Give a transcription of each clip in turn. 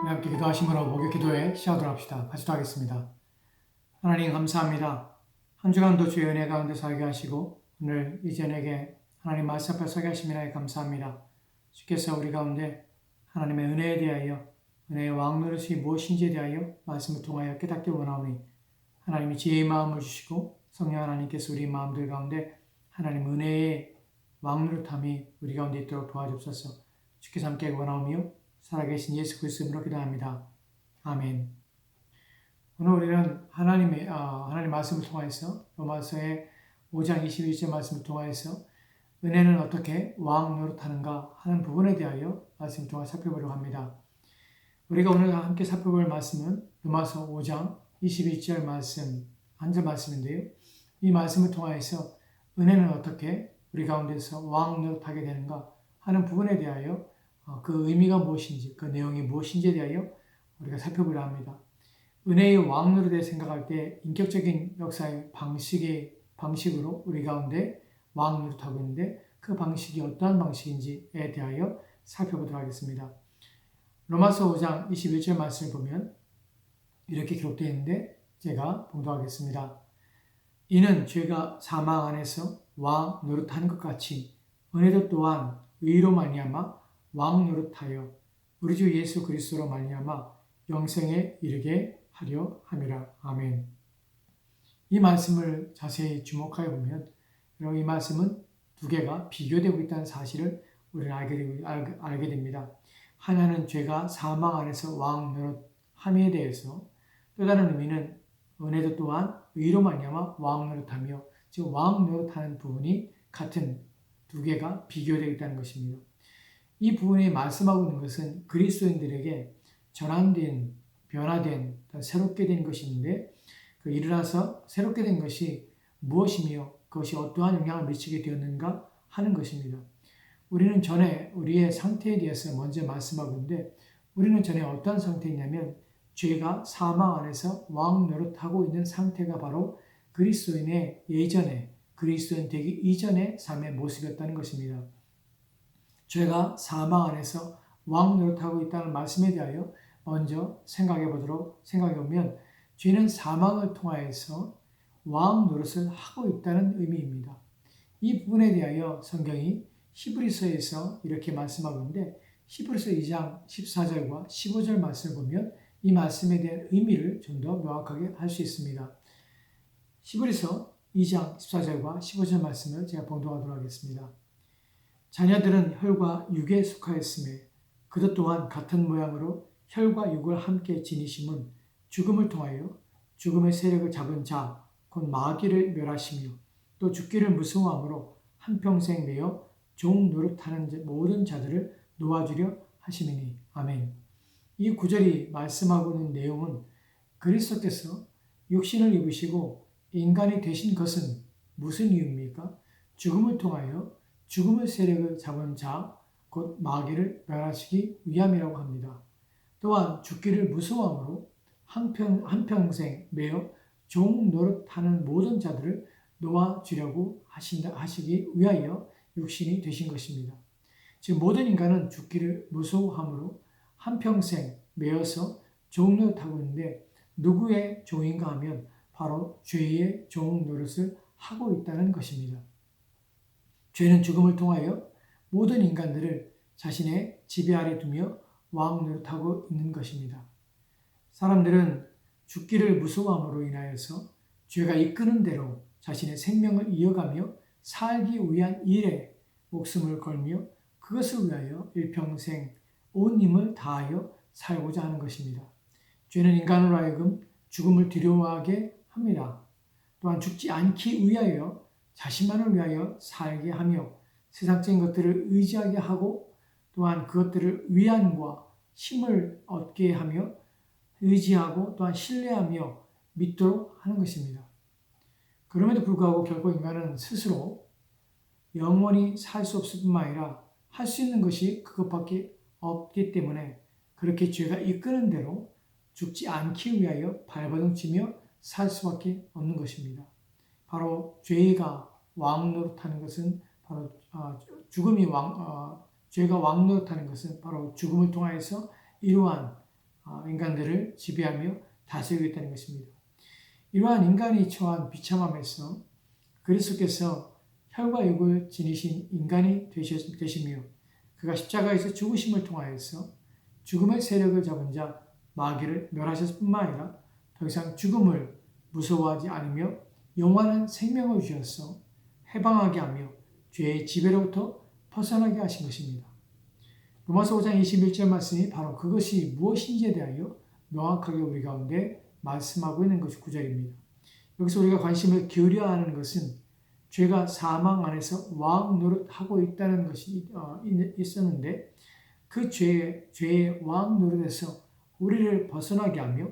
우리 함께 기도하심으로 목요 기도에 시작하도록 합시다. 같이 하겠습니다. 하나님 감사합니다. 한 주간도 주의 은혜 가운데 살게 하시고 오늘 이전에게 하나님 말씀 앞에 서게 하심이나에 감사합니다. 주께서 우리 가운데 하나님의 은혜에 대하여 은혜의 왕노릇이 무엇인지에 대하여 말씀을 통하여 깨닫기 원하오니 하나님이 지혜의 마음을 주시고 성령 하나님께서 우리 마음들 가운데 하나님 은혜의 왕노릇함이 우리 가운데 있도록 도와주옵소서 주께서 함께 원하오며 살아계신 예수 그리스도 이름으로 기도합니다. 아멘. 오늘 우리는 하나님의 어, 하나님 말씀을 통하여서 로마서의 5장 21절 말씀을 통하여서 은혜는 어떻게 왕 노릇하는가 하는 부분에 대하여 말씀을 통해 살펴보려고 합니다. 우리가 오늘 함께 살펴볼 말씀은 로마서 5장 21절 말씀 한 절 말씀인데요. 이 말씀을 통하여서 은혜는 어떻게 우리 가운데서 왕 노릇하게 되는가 하는 부분에 대하여 어, 그 의미가 무엇인지, 그 내용이 무엇인지에 대하여 우리가 살펴보려 합니다. 은혜의 왕으로 대해 생각할 때 인격적인 역사의 방식의 방식으로 우리 가운데 왕으로 타고 있는데 그 방식이 어떠한 방식인지에 대하여 살펴보도록 하겠습니다. 로마서 5장 21절 말씀을 보면 이렇게 기록되어 있는데 제가 봉독하겠습니다. 이는 죄가 사망 안에서 왕 노릇하는 것 같이 은혜도 또한 의로 말미암아 왕 노릇하여 우리 주 예수 그리스도로 말미암아 영생에 이르게 하려 함이라. 아멘. 이 말씀을 자세히 주목하여 보면 이 말씀은 두 개가 비교되고 있다는 사실을 우리는 알게, 알게 됩니다. 하나는 죄가 사망 안에서 왕 노릇함에 대해서 또 다른 의미는 은혜도 또한 의로 말미암아 왕 노릇하며 즉 왕 노릇하는 부분이 같은 두 개가 비교되어 있다는 것입니다. 이 부분이 말씀하고 있는 것은 그리스도인들에게 전환된, 변화된, 새롭게 된 있는데 그 일어나서 새롭게 된 것이 무엇이며 그것이 어떠한 영향을 미치게 되었는가 하는 것입니다. 우리는 전에 우리의 상태에 대해서 먼저 말씀하고 있는데 우리는 전에 어떠한 상태이냐면 죄가 사망 안에서 왕 노릇하고 있는 상태가 바로 그리스도인의 예전에 그리스도인 되기 이전의 삶의 모습이었다는 것입니다. 죄가 사망 안에서 왕 노릇하고 있다는 말씀에 대하여 먼저 생각해 보도록 생각해 보면 죄는 사망을 통하여서 왕 노릇을 하고 있다는 의미입니다. 이 부분에 대하여 성경이 히브리서에서 이렇게 말씀하고 있는데 히브리서 2장 14절과 15절 말씀을 보면 이 말씀에 대한 의미를 좀 더 명확하게 할 수 있습니다. 히브리서 2장 14절과 15절 말씀을 제가 봉독하도록 하겠습니다. 자녀들은 혈과 육에 속하였음에 그것 또한 같은 모양으로 혈과 육을 함께 지니심은 죽음을 통하여 죽음의 세력을 잡은 자, 곧 마귀를 멸하시며 또 죽기를 무서워함으로 한평생 매여 종 노릇하는 모든 자들을 놓아주려 하시미니 아멘. 이 구절이 말씀하고 있는 내용은 그리스도께서 육신을 입으시고 인간이 되신 것은 무슨 이유입니까? 죽음을 통하여 죽음의 세력을 잡은 자, 곧 마귀를 멸하시기 위함이라고 합니다. 또한 죽기를 무서워함으로 한평, 한평생 매여 종 노릇하는 모든 자들을 놓아주려고 하신다, 하시기 위하여 육신이 되신 것입니다. 즉, 모든 인간은 죽기를 무서워함으로 한평생 매여서 종 노릇하고 있는데 누구의 종인가 하면 바로 죄의 종 노릇을 하고 있다는 것입니다. 죄는 죽음을 통하여 모든 인간들을 자신의 지배 아래 두며 왕 노릇하고 있는 것입니다. 사람들은 죽기를 무서워함으로 인하여서 죄가 이끄는 대로 자신의 생명을 이어가며 살기 위한 일에 목숨을 걸며 그것을 위하여 일평생 온 힘을 다하여 살고자 하는 것입니다. 죄는 인간으로 하여금 죽음을 두려워하게 합니다. 또한 죽지 않기 위하여 자신만을 위하여 살게 하며 세상적인 것들을 의지하게 하고 또한 그것들을 위안과 힘을 얻게 하며 의지하고 또한 신뢰하며 믿도록 하는 것입니다. 그럼에도 불구하고 결국 인간은 스스로 영원히 살 수 없을 뿐만 아니라 할 수 있는 것이 그것밖에 없기 때문에 그렇게 죄가 이끄는 대로 죽지 않기 위하여 발버둥치며 살 수밖에 없는 것입니다. 바로 죄가 왕 노릇하는 것은 바로 어, 죽음이 왕 어, 죄가 왕 노릇하는 것은 바로 죽음을 통하여서 이러한 아, 인간들을 지배하며 다스리고 있다는 것입니다. 이러한 인간이 처한 비참함에서 그리스도께서 혈과 육을 지니신 인간이 되시며 그가 십자가에서 죽으심을 통하여서 죽음의 세력을 잡은 자 마귀를 멸하셨을 뿐만 아니라 더 이상 죽음을 무서워하지 않으며 영원한 생명을 주셔서 해방하게 하며 죄의 지배로부터 벗어나게 하신 것입니다. 로마서 5장 21절 말씀이 바로 그것이 무엇인지에 대하여 명확하게 우리 가운데 말씀하고 있는 것이 구절입니다. 여기서 우리가 관심을 기울여야 하는 것은 죄가 사망 안에서 왕 노릇하고 있다는 것이 어, 있었는데 그 죄의, 죄의 왕 노릇에서 우리를 벗어나게 하며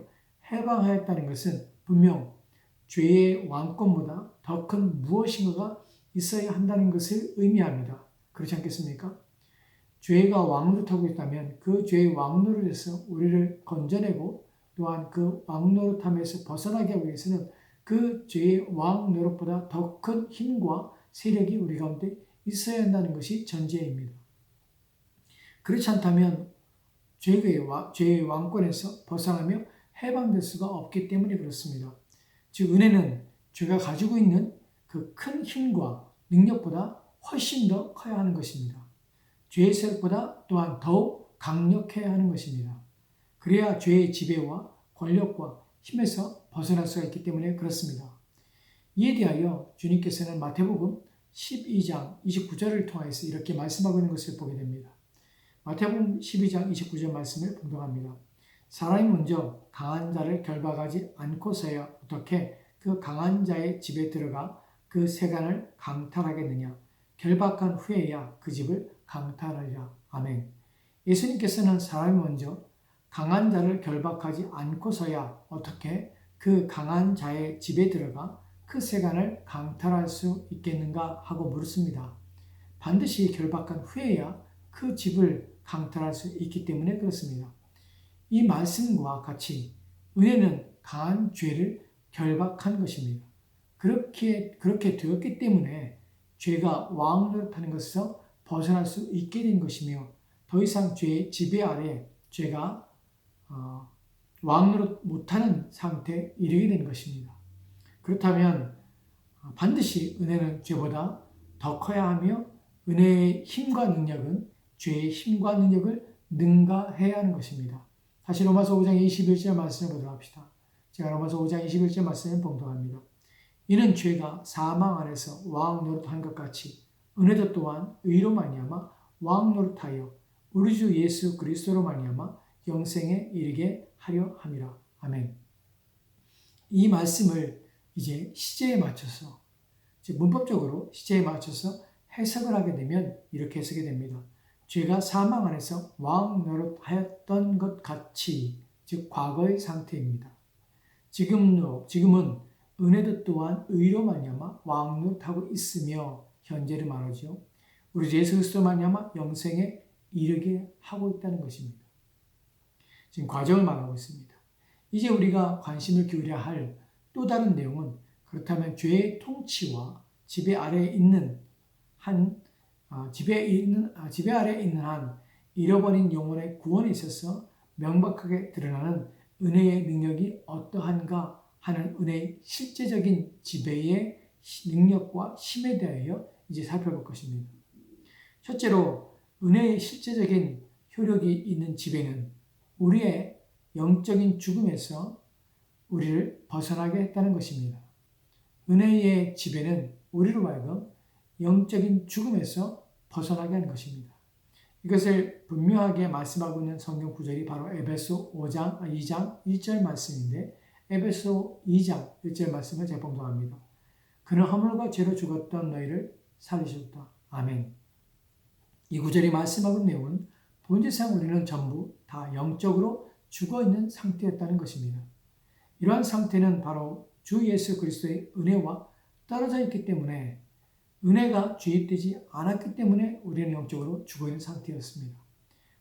해방하였다는 것은 분명 죄의 왕권보다 더 큰 무엇인가가 있어야 한다는 것을 의미합니다. 그렇지 않겠습니까? 죄가 왕노릇하고 있다면 그 죄의 왕노릇에서 우리를 건져내고 또한 그 왕노릇함에서 벗어나게 하기 위해서는 그 죄의 왕노릇보다 더 큰 힘과 세력이 우리 가운데 있어야 한다는 것이 전제입니다. 그렇지 않다면 죄의, 왕권에서 벗어나며 해방될 수가 없기 때문에 그렇습니다. 즉, 은혜는 죄가 가지고 있는 그 큰 힘과 능력보다 훨씬 더 커야 하는 것입니다. 죄의 세력보다 또한 더욱 강력해야 하는 것입니다. 그래야 죄의 지배와 권력과 힘에서 벗어날 수가 있기 때문에 그렇습니다. 이에 대하여 주님께서는 마태복음 12장 29절을 통해서 이렇게 말씀하고 있는 것을 보게 됩니다. 마태복음 12장 29절 말씀을 봉독합니다. 사람이 먼저 강한 자를 결박하지 않고서야 어떻게 그 강한 자의 집에 들어가 그 세간을 강탈하겠느냐. 결박한 후에야 그 집을 강탈하리라. 아멘. 예수님께서는 사람이 먼저 강한 자를 결박하지 않고서야 어떻게 그 강한 자의 집에 들어가 그 세간을 강탈할 수 있겠는가 하고 물었습니다. 반드시 결박한 후에야 그 집을 강탈할 수 있기 때문에 그렇습니다. 이 말씀과 같이 은혜는 강한 죄를 결박한 것입니다. 그렇게 그렇게 되었기 때문에 죄가 왕 노릇하는 것에서 벗어날 수 있게 된 것이며 더 이상 죄의 지배 아래 죄가 어, 왕 노릇 못하는 상태에 이르게 된 것입니다. 그렇다면 어, 반드시 은혜는 죄보다 더 커야 하며 은혜의 힘과 능력은 죄의 힘과 능력을 능가해야 하는 것입니다. 다시 로마서 5장 21절 말씀을 보도록 합시다. 제가 로마서 5장 21절 말씀을 봉독합니다. 이는 죄가 사망 안에서 왕 노릇한 것 같이 은혜도 또한 의로 말미암아 왕 노릇하여 우리 주 예수 그리스도로 말미암아 영생에 이르게 하려 함이라. 아멘. 이 말씀을 이제 시제에 맞춰서 문법적으로 시제에 맞춰서 해석을 하게 되면 이렇게 해석이 됩니다. 죄가 사망 안에서 왕 노릇하였던 것 같이 즉 과거의 상태입니다. 지금도 지금은 은혜도 또한 의로 말미암아 왕 노릇하고 있으며 현재를 말하죠. 우리 예수 그리스도 말미암아 영생에 이르게 하고 있다는 것입니다. 지금 과정을 말하고 있습니다. 이제 우리가 관심을 기울여야 할 또 다른 내용은 그렇다면 죄의 통치와 지배 아래에 있는 한 아, 지배 있는 아, 지배 아래에 있는 한 잃어버린 영혼의 구원에 있어서 명백하게 드러나는 은혜의 능력이 어떠한가 하는 은혜의 실제적인 지배의 능력과 힘에 대하여 이제 살펴볼 것입니다. 첫째로 은혜의 실제적인 효력이 있는 지배는 우리의 영적인 죽음에서 우리를 벗어나게 했다는 것입니다. 은혜의 지배는 우리로 하여금 영적인 죽음에서 벗어나게 하는 것입니다. 이것을 분명하게 말씀하고 있는 성경 구절이 바로 에베소 5장, 2장 1절 말씀인데 에베소 2장 1절 말씀을 제가 봉독합니다. 그는 허물과 죄로 죽었던 너희를 살리셨다. 아멘. 이 구절이 말씀하는 내용은 본질상 우리는 전부 다 영적으로 죽어 있는 상태였다는 것입니다. 이러한 상태는 바로 주 예수 그리스도의 은혜와 떨어져 있기 때문에 은혜가 주입되지 않았기 때문에 우리는 영적으로 죽어 있는 상태였습니다.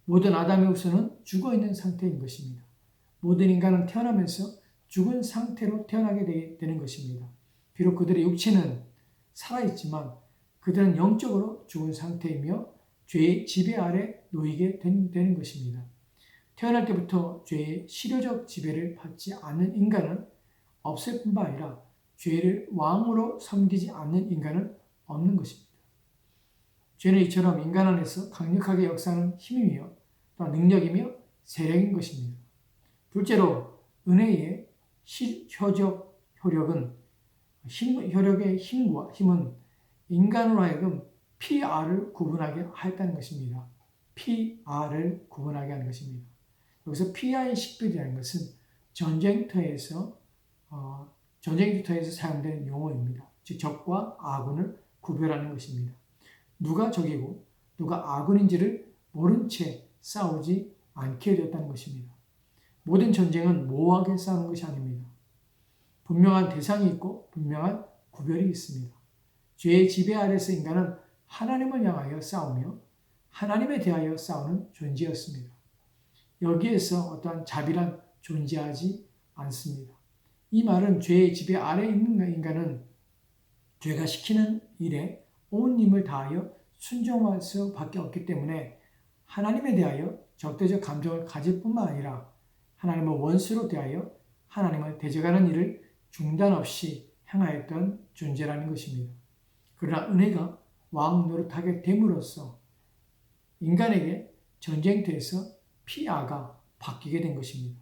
모든 아담의 후손은 죽어 있는 상태인 것입니다. 모든 인간은 태어나면서 죽은 상태로 태어나게 되는 것입니다. 비록 그들의 육체는 살아있지만 그들은 영적으로 죽은 상태이며 죄의 지배 아래 놓이게 되는 것입니다. 태어날 때부터 죄의 실효적 지배를 받지 않는 인간은 없을 뿐만 아니라 죄를 왕으로 섬기지 않는 인간은 없는 것입니다. 죄는 이처럼 인간 안에서 강력하게 역사하는 힘이며 또 능력이며 세력인 것입니다. 둘째로 은혜의 실효적 효력은 힘, 효력의 힘과 힘은 인간으로 하여금 PR을 구분하게 하였다는 것입니다. PR을 구분하게 하는 것입니다. 여기서 PR의 식별이라는 것은 전쟁터에서 어, 전쟁터에서 사용되는 용어입니다. 즉 적과 아군을 구별하는 것입니다. 누가 적이고 누가 아군인지를 모른 채 싸우지 않게 되었다는 것입니다. 모든 전쟁은 모호하게 싸우는 것이 아닙니다. 분명한 대상이 있고 분명한 구별이 있습니다. 죄의 지배 아래서 인간은 하나님을 향하여 싸우며 하나님에 대하여 싸우는 존재였습니다. 여기에서 어떠한 자비란 존재하지 않습니다. 이 말은 죄의 지배 아래 있는 인간은 죄가 시키는 일에 온 힘을 다하여 순종할 수밖에 없기 때문에 하나님에 대하여 적대적 감정을 가질 뿐만 아니라 하나님을 원수로 대하여 하나님을 대적하는 일을 중단 없이 행하였던 존재라는 것입니다. 그러나 은혜가 왕 노릇하게 됨으로써 인간에게 전쟁터에서 피아가 바뀌게 된 것입니다.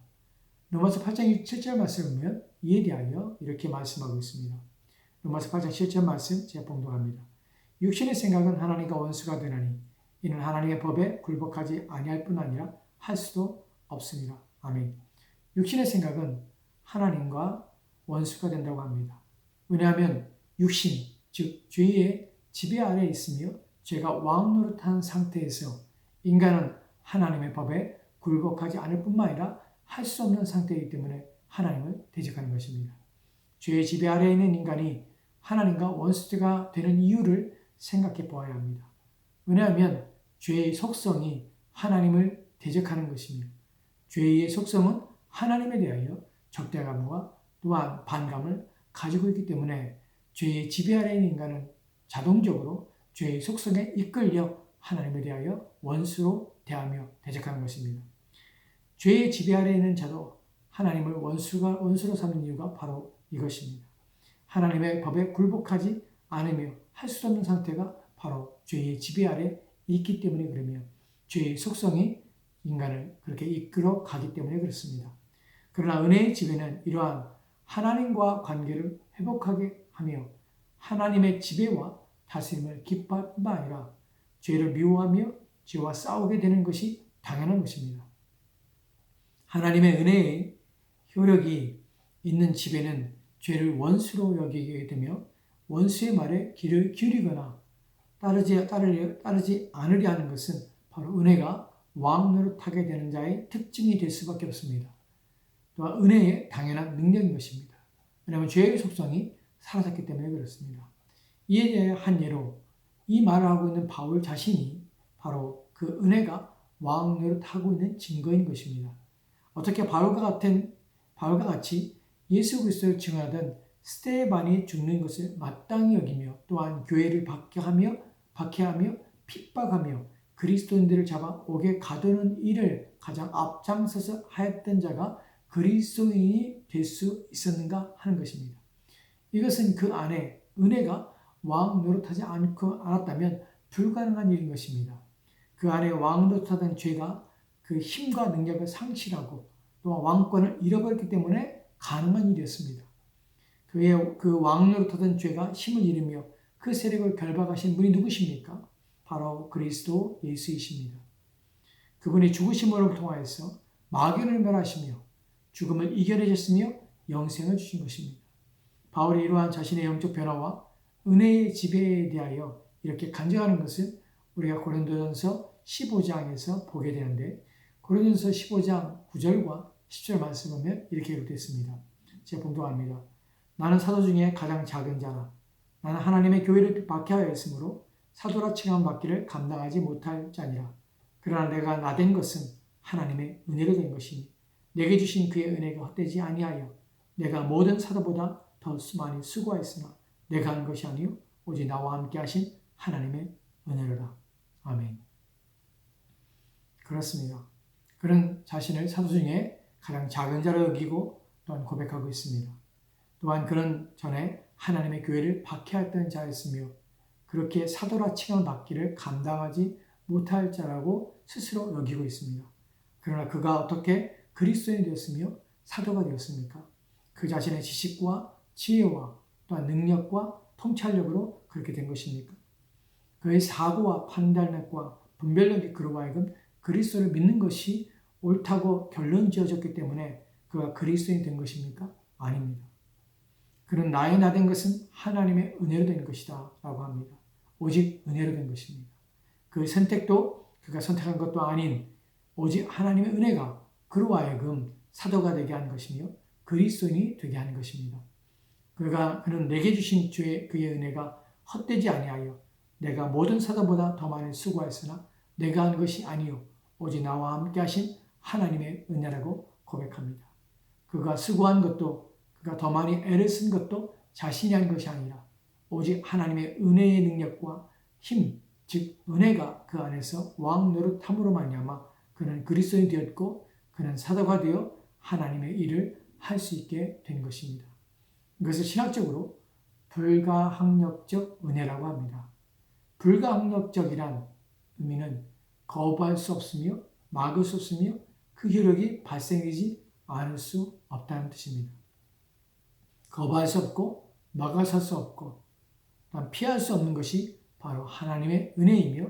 로마서 8장 7절 말씀을 보면 이에 대하여 이렇게 말씀하고 있습니다. 로마서 8장 7절 말씀 제가 봉독합니다. 육신의 생각은 하나님과 원수가 되나니 이는 하나님의 법에 굴복하지 아니할 뿐 아니라 할 수도 없습니다. 아멘. 육신의 생각은 하나님과 원수가 된다고 합니다. 왜냐하면 육신, 즉 죄의 지배 아래 있으며 죄가 왕 노릇한 상태에서 인간은 하나님의 법에 굴복하지 않을 뿐만 아니라 할 수 없는 상태이기 때문에 하나님을 대적하는 것입니다. 죄의 지배 아래에 있는 인간이 하나님과 원수가 되는 이유를 생각해 보아야 합니다. 왜냐하면 죄의 속성이 하나님을 대적하는 것이며 죄의 속성은 하나님에 대하여 적대감과 또한 반감을 가지고 있기 때문에 죄의 지배 아래 있는 인간은 자동적으로 죄의 속성에 이끌려 하나님에 대하여 원수로 대하며 대적하는 것입니다. 죄의 지배 아래 있는 자도 하나님을 원수가 원수로 삼는 이유가 바로 이것입니다. 하나님의 법에 굴복하지 않으며 할 수 없는 상태가 바로 죄의 지배 아래 있기 때문에 그러며 죄의 속성이 인간을 그렇게 이끌어 가기 때문에 그렇습니다. 그러나 은혜의 지배는 이러한 하나님과 관계를 회복하게 하며 하나님의 지배와 다스림을 기뻐할 뿐만 아니라 죄를 미워하며 죄와 싸우게 되는 것이 당연한 것입니다. 하나님의 은혜의 효력이 있는 집에는 죄를 원수로 여기게 되며 원수의 말에 귀를 기울이거나 따르지, 따르려, 따르지 않으려 하는 것은 바로 은혜가 왕 노릇하게 되는 자의 특징이 될 수밖에 없습니다. 또한 은혜의 당연한 능력인 것입니다. 왜냐하면 죄의 속성이 사라졌기 때문에 그렇습니다. 이에 대해 한 예로 이 말을 하고 있는 바울 자신이 바로 그 은혜가 왕 노릇하고 있는 증거인 것입니다. 어떻게 바울과 같은 바울과 같이 예수 그리스도를 증언하던 스테반이 죽는 것을 마땅히 여기며 또한 교회를 박해하며 박해하며 핍박하며 그리스도인들을 잡아 옥에 가두는 일을 가장 앞장서서 하였던 자가 그리스도인이 될 수 있었는가 하는 것입니다. 이것은 그 안에 은혜가 왕 노릇하지 않고 않았다면 불가능한 일인 것입니다. 그 안에 왕 노릇하던 죄가 그 힘과 능력을 상실하고 또 왕권을 잃어버렸기 때문에 가능한 일이었습니다. 그의 그 왕노릇하던 죄가 힘을 잃으며 그 세력을 결박하신 분이 누구십니까? 바로 그리스도 예수이십니다. 그분이 죽으심으로 통하여서 마귀를 멸하시며 죽음을 이겨내셨으며 영생을 주신 것입니다. 바울이 이러한 자신의 영적 변화와 은혜의 지배에 대하여 이렇게 간증하는 것은 우리가 고린도전서 15장에서 보게 되는데 고린도전서 15장 9절과 10절 말씀 보면 이렇게 기록되어 니다 제가 봉독합니다. 나는 사도 중에 가장 작은 자라. 나는 하나님의 교회를 박해하였으므로 사도라 칭함 받기를 감당하지 못할 자니라. 그러나 내가 나 된 것은 하나님의 은혜로 된 것이니 내게 주신 그의 은혜가 헛되지 아니하여 내가 모든 사도보다 더 많이 수고하였으나 내가 한 것이 아니요 오직 나와 함께 하신 하나님의 은혜로라. 아멘. 그렇습니다. 그런 자신을 사도 중에 가장 작은 자로 여기고 또한 고백하고 있습니다. 또한 그런 전에 하나님의 교회를 박해했던 자였으며 그렇게 사도라 칭함 받기를 감당하지 못할 자라고 스스로 여기고 있습니다. 그러나 그가 어떻게 그리스도인이 되었으며 사도가 되었습니까? 그 자신의 지식과 지혜와 또한 능력과 통찰력으로 그렇게 된 것입니까? 그의 사고와 판단력과 분별력이 그로 하여금 그리스도를 믿는 것이 옳다고 결론 지어졌기 때문에 그가 그리스도인이 된 것입니까? 아닙니다. 그는 나의 나 된 것은 하나님의 은혜로 된 것이다 라고 합니다. 오직 은혜로 된 것입니다. 그 선택도 그가 선택한 것도 아닌 오직 하나님의 은혜가 그로 하여금 사도가 되게 한 것이며 그리스도인이 되게 하는 것입니다. 그가 그는 내게 주신 주의 그의 은혜가 헛되지 아니하여 내가 모든 사도보다 더 많이 수고하였으나 내가 한 것이 아니요 오직 나와 함께 하신 하나님의 은혜라고 고백합니다. 그가 수고한 것도 그가 더 많이 애를 쓴 것도 자신이 한 것이 아니라 오직 하나님의 은혜의 능력과 힘, 즉 은혜가 그 안에서 왕 노릇함으로 말미암아 그는 그리스도인이 되었고 그는 사도가 되어 하나님의 일을 할 수 있게 된 것입니다. 이것을 신학적으로 불가항력적 은혜라고 합니다. 불가항력적이란 의미는 거부할 수 없으며 막을 수 없으며 그 효력이 발생되지 않을 수 없다는 뜻입니다. 거부할 수 없고 막아설 수 없고 피할 수 없는 것이 바로 하나님의 은혜이며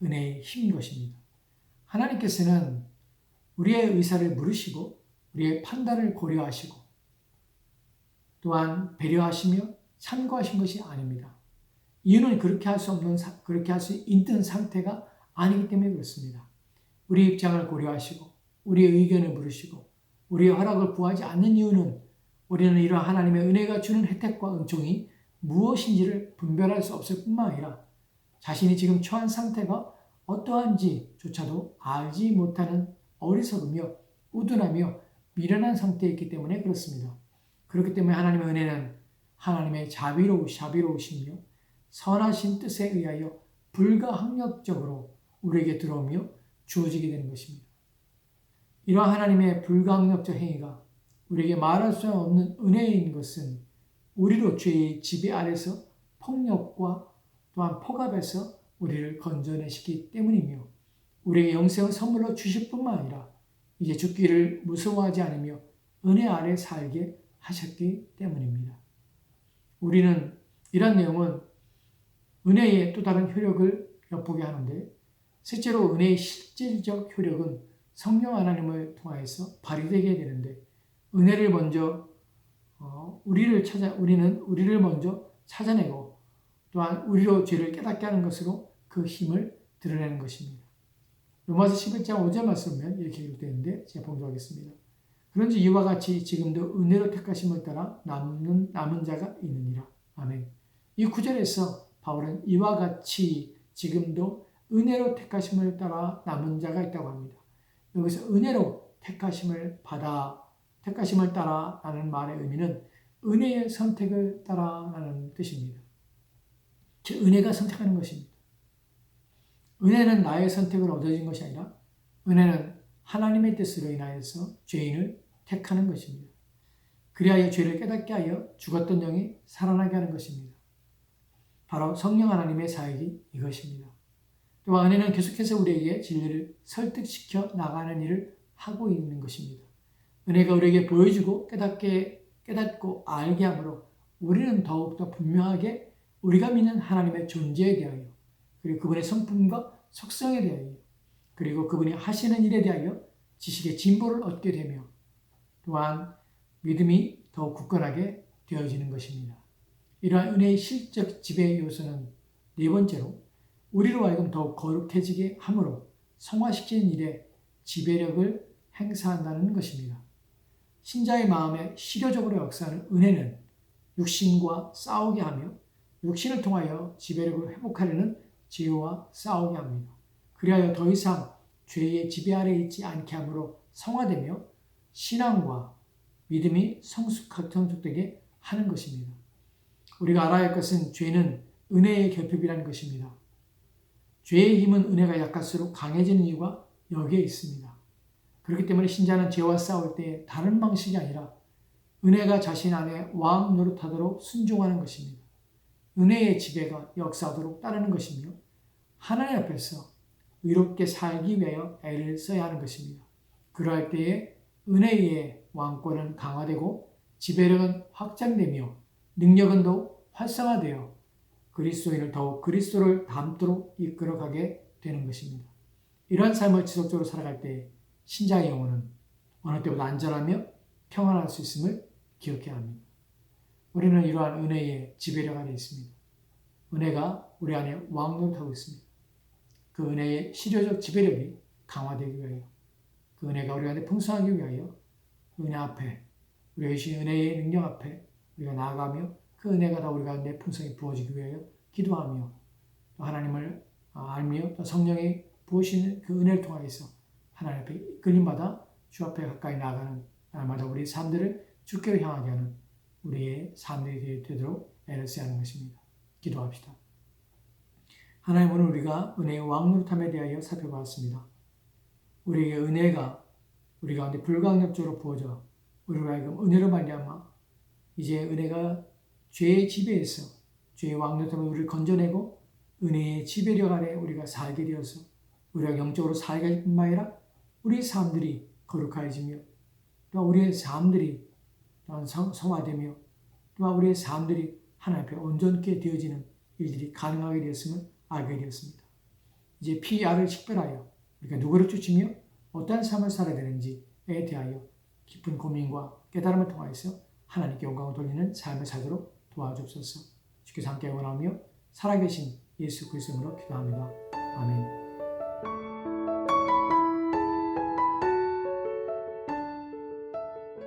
은혜의 힘인 것입니다. 하나님께서는 우리의 의사를 물으시고 우리의 판단을 고려하시고 또한 배려하시며 참고하신 것이 아닙니다. 이유는 그렇게 할 수 없는 그렇게 할 수 있는 상태가 아니기 때문에 그렇습니다. 우리 입장을 고려하시고 우리의 의견을 물으시고 우리의 허락을 구하지 않는 이유는 우리는 이러한 하나님의 은혜가 주는 혜택과 은총이 무엇인지를 분별할 수 없을 뿐만 아니라 자신이 지금 처한 상태가 어떠한지조차도 알지 못하는 어리석으며 우둔하며 미련한 상태에 있기 때문에 그렇습니다. 그렇기 때문에 하나님의 은혜는 하나님의 자비로우 자비로우시며 선하신 뜻에 의하여 불가항력적으로 우리에게 들어오며 주어지게 되는 것입니다. 이러한 하나님의 불가항력적 행위가 우리에게 말할 수 없는 은혜인 것은 우리로 죄의 지배 아래서 폭력과 또한 폭압에서 우리를 건져내시기 때문이며 우리에게 영생을 선물로 주실 뿐만 아니라 이제 죽기를 무서워하지 않으며 은혜 아래 살게 하셨기 때문입니다. 우리는 이런 내용은 은혜의 또 다른 효력을 엿보게 하는데 실제로 은혜의 실질적 효력은 성령 하나님을 통하여서 발휘되게 되는데 은혜를 먼저 어, 우리를 찾아 우리는 우리를 먼저 찾아내고 또한 우리로 죄를 깨닫게 하는 것으로 그 힘을 드러내는 것입니다. 로마서 11장 5절 말씀은 이렇게 기록되는데 제가 봉독하겠습니다. 그런지 이와 같이 지금도 은혜로 택하심을 따라 남는 남은 자가 있느니라. 아멘. 이 구절에서 바울은 이와 같이 지금도 은혜로 택하심을 따라 남은 자가 있다고 합니다. 여기서 은혜로 택하심을 받아 택하심을 따라라는 말의 의미는 은혜의 선택을 따라라는 뜻입니다. 즉 은혜가 선택하는 것입니다. 은혜는 나의 선택을 얻어진 것이 아니라 은혜는 하나님의 뜻으로 인하여서 죄인을 택하는 것입니다. 그리하여 죄를 깨닫게 하여 죽었던 영이 살아나게 하는 것입니다. 바로 성령 하나님의 사역이 이것입니다. 또한 은혜는 계속해서 우리에게 진리를 설득시켜 나가는 일을 하고 있는 것입니다. 은혜가 우리에게 보여주고 깨닫게 깨닫고 알게 하므로 우리는 더욱더 분명하게 우리가 믿는 하나님의 존재에 대하여 그리고 그분의 성품과 속성에 대하여 그리고 그분이 하시는 일에 대하여 지식의 진보를 얻게 되며 또한 믿음이 더욱 굳건하게 되어지는 것입니다. 이러한 은혜의 실적 지배 요소는 네 번째로 우리로 하여금 더욱 거룩해지게 함으로 성화시키는 일에 지배력을 행사한다는 것입니다. 신자의 마음에 실효적으로 역사하는 은혜는 육신과 싸우게 하며 육신을 통하여 지배력을 회복하려는 지혜와 싸우게 합니다. 그리하여 더 이상 죄의 지배 아래 있지 않게 함으로 성화되며 신앙과 믿음이 성숙하게 성숙되게 하는 것입니다. 우리가 알아야 할 것은 죄는 은혜의 결핍이라는 것입니다. 죄의 힘은 은혜가 약할수록 강해지는 이유가 여기에 있습니다. 그렇기 때문에 신자는 죄와 싸울 때 다른 방식이 아니라 은혜가 자신 안에 왕 노릇하도록 순종하는 것입니다. 은혜의 지배가 역사하도록 따르는 것이며 하나님 앞에서 의롭게 살기 위하여 애를 써야 하는 것입니다. 그러할 때에 은혜의 왕권은 강화되고 지배력은 확장되며 능력은 더욱 활성화되어 그리스도인을 더욱 그리스도를 닮도록 이끌어가게 되는 것입니다. 이러한 삶을 지속적으로 살아갈 때 신자의 영혼은 어느 때보다 안전하며 평안할 수 있음을 기억해야 합니다. 우리는 이러한 은혜의 지배력 안에 있습니다. 은혜가 우리 안에 왕노릇하고 있습니다. 그 은혜의 실효적 지배력이 강화되기 위하여 그 은혜가 우리 안에 풍성하기 위하여 은혜 앞에 우리가 주신 은혜의 능력 앞에 우리가 나아가며 그 은혜가 다 우리 가운데 풍성히 부어지기 위하여 기도하며 또 하나님을 알며 또 성령이 부으시는 그 은혜를 통하여서 하나님 앞에 이끌림받아 주 앞에 가까이 나아가는 날마다 우리 삶들을 주께로 향하게 하는 우리의 삶들이 되도록 애를 써야 하는 것입니다. 기도합시다. 하나님 오늘 우리가 은혜의 왕노릇함에 대하여 살펴보았습니다. 우리에게 은혜가 우리 가운데 불가항력적으로 부어져 우리로 하여금 은혜로 말미암아 이제 은혜가 죄의 지배에서 죄의 왕노릇함에 우리를 건져내고 은혜의 지배력 아래 우리가 살게 되어서 우리가 영적으로 살게 할 뿐만 아니라 우리 삶들이 거룩해지며 또 우리의 삶들이 또한 성, 성화되며 또한 우리의 삶들이 하나님 앞에 온전케 되어지는 일들이 가능하게 되었음을 알게 되었습니다. 이제 피아를 식별하여 우리가 누구를 쫓으며 어떠한 삶을 살아야 되는지에 대하여 깊은 고민과 깨달음을 통하여서 하나님께 영광을 돌리는 삶을 살도록 도와주옵소서. 주께서 함께 원하며 살아계신 예수 그리스도로 기도합니다. 아멘.